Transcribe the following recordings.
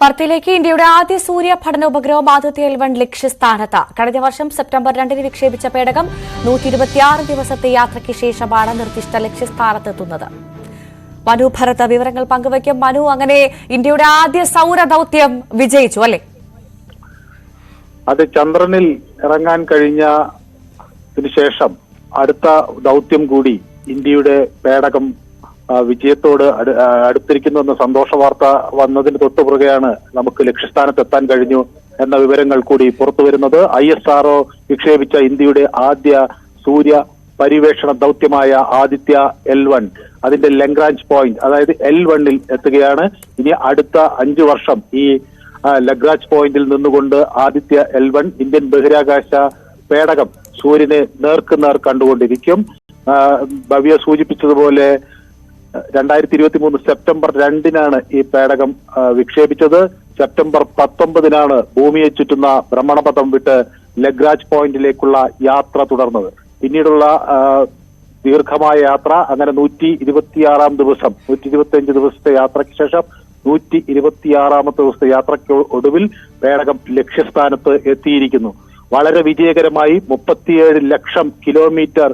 വാർത്തയിലേക്ക് ഇന്ത്യയുടെ ആദ്യ സൂര്യ പഠന ഉപഗ്രഹം ആദിത്യ എൽ വൺ ലക്ഷ്യസ്ഥാനത്ത്. കഴിഞ്ഞ വർഷം സെപ്റ്റംബർ രണ്ടിന് വിക്ഷേപിച്ച പേടകം നൂറ്റി ഇരുപത്തിയാറ് ദിവസത്തെ യാത്രയ്ക്ക് ശേഷമാണ് നിർദ്ദിഷ്ട ലക്ഷ്യസ്ഥാനത്തെത്തുന്നത്. മനു ഭരത് വിവരങ്ങൾ പങ്കുവയ്ക്കും. മനു അങ്ങനെ ഇന്ത്യയുടെ ആദ്യ സൗര ദൗത്യം വിജയിച്ചു അല്ലേ? അത് ചന്ദ്രനിൽ ഇറങ്ങാൻ കഴിഞ്ഞതിന് ശേഷം അടുത്ത ദൗത്യം കൂടി ഇന്ത്യയുടെ പേടകം വിജയത്തോട് അടുത്തിരിക്കുന്നു എന്ന സന്തോഷ വാർത്ത വന്നതിന് തൊട്ടുപുറകെയാണ് നമുക്ക് ലക്ഷ്യസ്ഥാനത്ത് എത്താൻ കഴിഞ്ഞു എന്ന വിവരങ്ങൾ കൂടി പുറത്തു വരുന്നത്. ഐ എസ് ആർഒ വിക്ഷേപിച്ച ഇന്ത്യയുടെ ആദ്യ സൂര്യ പര്യവേഷണ ദൗത്യമായ ആദിത്യ എൽ വൺ. അതിന്റെ ലഗ്രാഞ്ച് പോയിന്റ് അതായത് എൽ വണ്ണിൽ എത്തുകയാണ്. ഇനി അടുത്ത അഞ്ചു വർഷം ഈ ലഗ്രാഞ്ച് പോയിന്റിൽ നിന്നുകൊണ്ട് ആദിത്യ എൽ വൺ ഇന്ത്യൻ ബഹിരാകാശ പേടകം സൂര്യനെ നേർക്കുനേർ കണ്ടുകൊണ്ടിരിക്കും. ഭവ്യ സൂചിപ്പിച്ചതുപോലെ രണ്ടായിരത്തി ഇരുപത്തി മൂന്ന് സെപ്റ്റംബർ രണ്ടിനാണ് ഈ പേടകം വിക്ഷേപിച്ചത്. സെപ്റ്റംബർ പത്തൊമ്പതിനാണ് ഭൂമിയെ ചുറ്റുന്ന ഭ്രമണപഥം വിട്ട് ലഗ്രാജ് പോയിന്റിലേക്കുള്ള യാത്ര തുടർന്നത്. പിന്നീടുള്ള ദീർഘമായ യാത്ര അങ്ങനെ നൂറ്റി ഇരുപത്തിയാറാം ദിവസം നൂറ്റി ഇരുപത്തിയഞ്ച് ദിവസത്തെ യാത്രയ്ക്ക് ശേഷം നൂറ്റി ഇരുപത്തിയാറാമത്തെ ദിവസത്തെ യാത്രയ്ക്ക് ഒടുവിൽ പേടകം ലക്ഷ്യസ്ഥാനത്ത് എത്തിയിരിക്കുന്നു. വളരെ വിജയകരമായി മുപ്പത്തിയേഴ് ലക്ഷം കിലോമീറ്റർ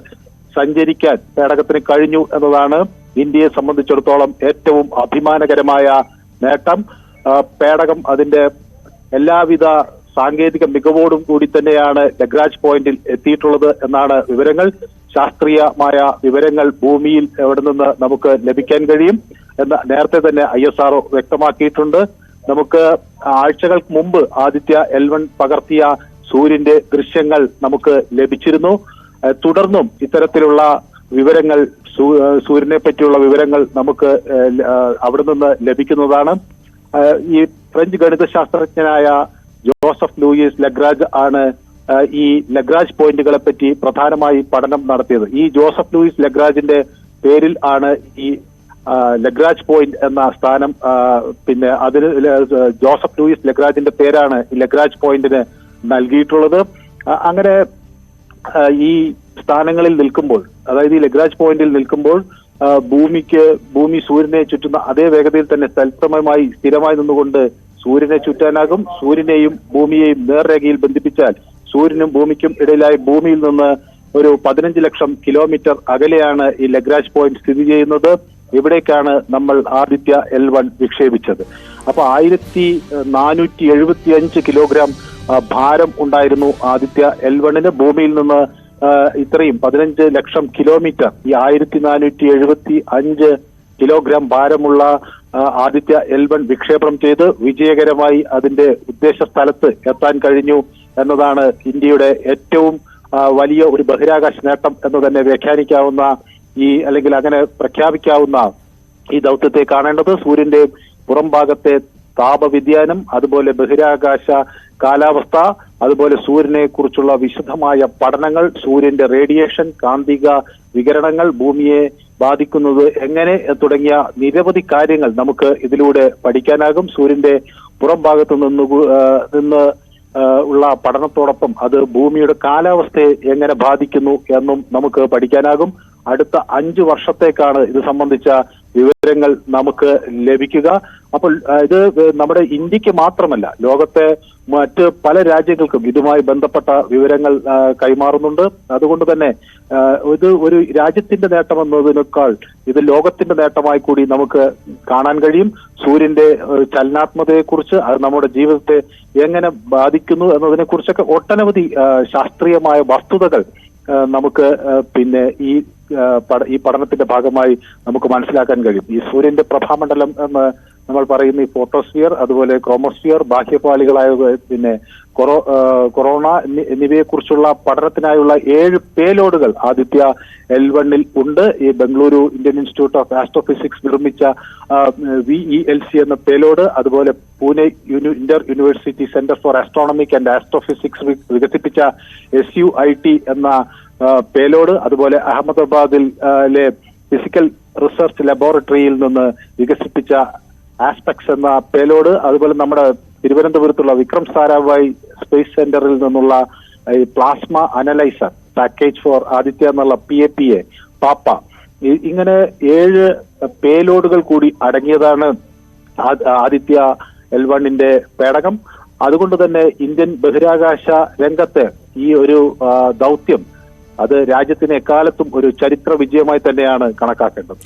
സഞ്ചരിക്കാൻ പേടകത്തിന് കഴിഞ്ഞു എന്നതാണ് ഇന്ത്യയെ സംബന്ധിച്ചിടത്തോളം ഏറ്റവും അഭിമാനകരമായ നേട്ടം. പേടകം അതിന്റെ എല്ലാവിധ സാങ്കേതിക മികവോടും കൂടി തന്നെയാണ് ലഗ്രാജ് പോയിന്റിൽ എത്തിയിട്ടുള്ളത് എന്നാണ് വിവരങ്ങൾ. ശാസ്ത്രീയമായ വിവരങ്ങൾ ഭൂമിയിൽ എവിടെ നിന്ന് നമുക്ക് ലഭിക്കാൻ കഴിയും എന്ന് നേരത്തെ തന്നെ ഐ എസ് ആർഒ വ്യക്തമാക്കിയിട്ടുണ്ട്. നമുക്ക് ആഴ്ചകൾക്ക് മുമ്പ് ആദിത്യ എൽ വൺ പകർത്തിയ സൂര്യന്റെ ദൃശ്യങ്ങൾ നമുക്ക് ലഭിച്ചിരുന്നു. തുടർന്നും ഇത്തരത്തിലുള്ള വിവരങ്ങൾ സൂര്യനെ പറ്റിയുള്ള വിവരങ്ങൾ നമുക്ക് അവിടെ നിന്ന് ലഭിക്കുന്നതാണ്. ഈ ഫ്രഞ്ച് ഗണിതശാസ്ത്രജ്ഞനായ ജോസഫ് ലൂയിസ് ലഗ്രാജ് ആണ് ഈ ലഗ്രാജ് പോയിന്റുകളെ പറ്റി പ്രധാനമായി പഠനം നടത്തിയത്. ഈ ജോസഫ് ലൂയിസ് ലഗ്രാജിന്റെ പേരിൽ ആണ് ഈ ലഗ്രാജ് പോയിന്റ് എന്ന സ്ഥാനം പിന്നെ അതിന് ജോസഫ് ലൂയിസ് ലഗ്രാജിന്റെ പേരാണ് ലഗ്രാജ് പോയിന്റിന് നൽകിയിട്ടുള്ളത്. അങ്ങനെ ഈ സ്ഥാനങ്ങളിൽ നിൽക്കുമ്പോൾ അതായത് ഈ ലഗ്രാജ് പോയിന്റിൽ നിൽക്കുമ്പോൾ ഭൂമിക്ക് ഭൂമി സൂര്യനെ ചുറ്റുന്ന അതേ വേഗതയിൽ തന്നെ തത്സമയമായി സ്ഥിരമായി നിന്നുകൊണ്ട് സൂര്യനെ ചുറ്റാനാകും. സൂര്യനെയും ഭൂമിയെയും നേർരേഖയിൽ ബന്ധിപ്പിച്ചാൽ സൂര്യനും ഭൂമിക്കും ഇടയിലായി ഭൂമിയിൽ നിന്ന് ഒരു പതിനഞ്ച് ലക്ഷം കിലോമീറ്റർ അകലെയാണ് ഈ ലഗ്രാജ് പോയിന്റ് സ്ഥിതി ചെയ്യുന്നത്. ഇവിടേക്കാണ് നമ്മൾ ആദിത്യ എൽ വൺ വിക്ഷേപിച്ചത്. അപ്പൊ ആയിരത്തി നാനൂറ്റി എഴുപത്തി അഞ്ച് കിലോഗ്രാം ഭാരം ഉണ്ടായിരുന്നു ആദിത്യ എൽ വണ്ണിന്. ഭൂമിയിൽ നിന്ന് ഇത്രയും പതിനഞ്ച് ലക്ഷം കിലോമീറ്റർ ഈ ആയിരത്തി നാനൂറ്റി എഴുപത്തി അഞ്ച് കിലോഗ്രാം ഭാരമുള്ള ആദിത്യ എൽ വൺ വിക്ഷേപണം ചെയ്ത് വിജയകരമായി അതിന്റെ ഉദ്ദേശ സ്ഥലത്ത് എത്താൻ കഴിഞ്ഞു എന്നതാണ് ഇന്ത്യയുടെ ഏറ്റവും വലിയ ഒരു ബഹിരാകാശ നേട്ടം എന്ന് തന്നെ വ്യാഖ്യാനിക്കാവുന്ന ഈ അല്ലെങ്കിൽ അങ്ങനെ പ്രഖ്യാപിക്കാവുന്ന ഈ ദൗത്യത്തെ കാണേണ്ടത്. സൂര്യന്റെ പുറംഭാഗത്തെ താപവ്യതിയാനം അതുപോലെ ബഹിരാകാശ കാലാവസ്ഥ അതുപോലെ സൂര്യനെ കുറിച്ചുള്ള വിശദമായ പഠനങ്ങൾ സൂര്യന്റെ റേഡിയേഷൻ കാന്തിക വികരണങ്ങൾ ഭൂമിയെ ബാധിക്കുന്നത് എങ്ങനെ തുടങ്ങിയ നിരവധി കാര്യങ്ങൾ നമുക്ക് ഇതിലൂടെ പഠിക്കാനാകും. സൂര്യന്റെ പുറം ഭാഗത്ത് നിന്ന് നിന്ന് ഉള്ള പഠനത്തോടൊപ്പം അത് ഭൂമിയുടെ കാലാവസ്ഥയെ എങ്ങനെ ബാധിക്കുന്നു എന്നും നമുക്ക് പഠിക്കാനാകും. അടുത്ത അഞ്ചു വർഷത്തേക്കാണ് ഇത് സംബന്ധിച്ച വിവരങ്ങൾ നമുക്ക് ലഭിക്കുക. അപ്പോൾ ഇത് നമ്മുടെ ഇന്ത്യയ്ക്ക് മാത്രമല്ല ലോകത്തെ മറ്റ് പല രാജ്യങ്ങൾക്കും ഇതുമായി ബന്ധപ്പെട്ട വിവരങ്ങൾ കൈമാറുന്നുണ്ട്. അതുകൊണ്ട് തന്നെ ഇത് ഒരു രാജ്യത്തിന്റെ നേട്ടം എന്നതിനേക്കാൾ ഇത് ലോകത്തിന്റെ നേട്ടമായി കൂടി നമുക്ക് കാണാൻ കഴിയും. സൂര്യന്റെ ചലനാത്മതയെക്കുറിച്ച് അത് നമ്മുടെ ജീവിതത്തെ എങ്ങനെ ബാധിക്കുന്നു എന്നതിനെ കുറിച്ചൊക്കെ ഒട്ടനവധി ശാസ്ത്രീയമായ വസ്തുതകൾ നമുക്ക് പിന്നെ ഈ ഈ പഠനത്തിന്റെ ഭാഗമായി നമുക്ക് മനസ്സിലാക്കാൻ കഴിയും. ഈ സൂര്യന്റെ പ്രഭാമണ്ഡലം എന്ന് നമ്മൾ പറയുന്ന ഈ ഫോട്ടോസ്ഫിയർ അതുപോലെ ക്രോമോസ്ഫിയർ ബാഹ്യപാളികളായ പിന്നെ കൊറോ കൊറോണ എന്നി- എന്നിവയെക്കുറിച്ചുള്ള പഠനത്തിനായുള്ള ഏഴ് പേലോഡുകൾ ആദിത്യ എൽ വണ്ണിൽ ഉണ്ട്. ഈ Bengaluru Indian Institute of Astrophysics നിർമ്മിച്ച വി ഇ എൽ സി എന്ന പേലോഡ് അതുപോലെ Pune Inter University Centre for Astronomic and Astrophysics വികസിപ്പിച്ച എസ് യു ഐ ടി എന്ന പേലോഡ് അതുപോലെ അഹമ്മദാബാദിൽ ഫിസിക്കൽ റിസർച്ച് ലബോറട്ടറിയിൽ നിന്ന് വികസിപ്പിച്ച ആസ്പെക്സ് എന്ന പേലോഡ് അതുപോലെ നമ്മുടെ തിരുവനന്തപുരത്തുള്ള വിക്രം സാരാഭായ് സ്പേസ് സെന്ററിൽ നിന്നുള്ള plasma analyser package for Aditya എന്നുള്ള പി എ പി എ പാപ്പ ഇങ്ങനെ ഏഴ് പേലോഡുകൾ കൂടി അടങ്ങിയതാണ് ആദിത്യ എൽ വണ്ണിന്റെ പേടകം. അതുകൊണ്ട് തന്നെ ഇന്ത്യൻ ബഹിരാകാശ രംഗത്ത് ഈ ഒരു ദൗത്യം അത് രാജ്യത്തിന് എക്കാലത്തും ഒരു ചരിത്ര വിജയമായി തന്നെയാണ് കണക്കാക്കേണ്ടത്.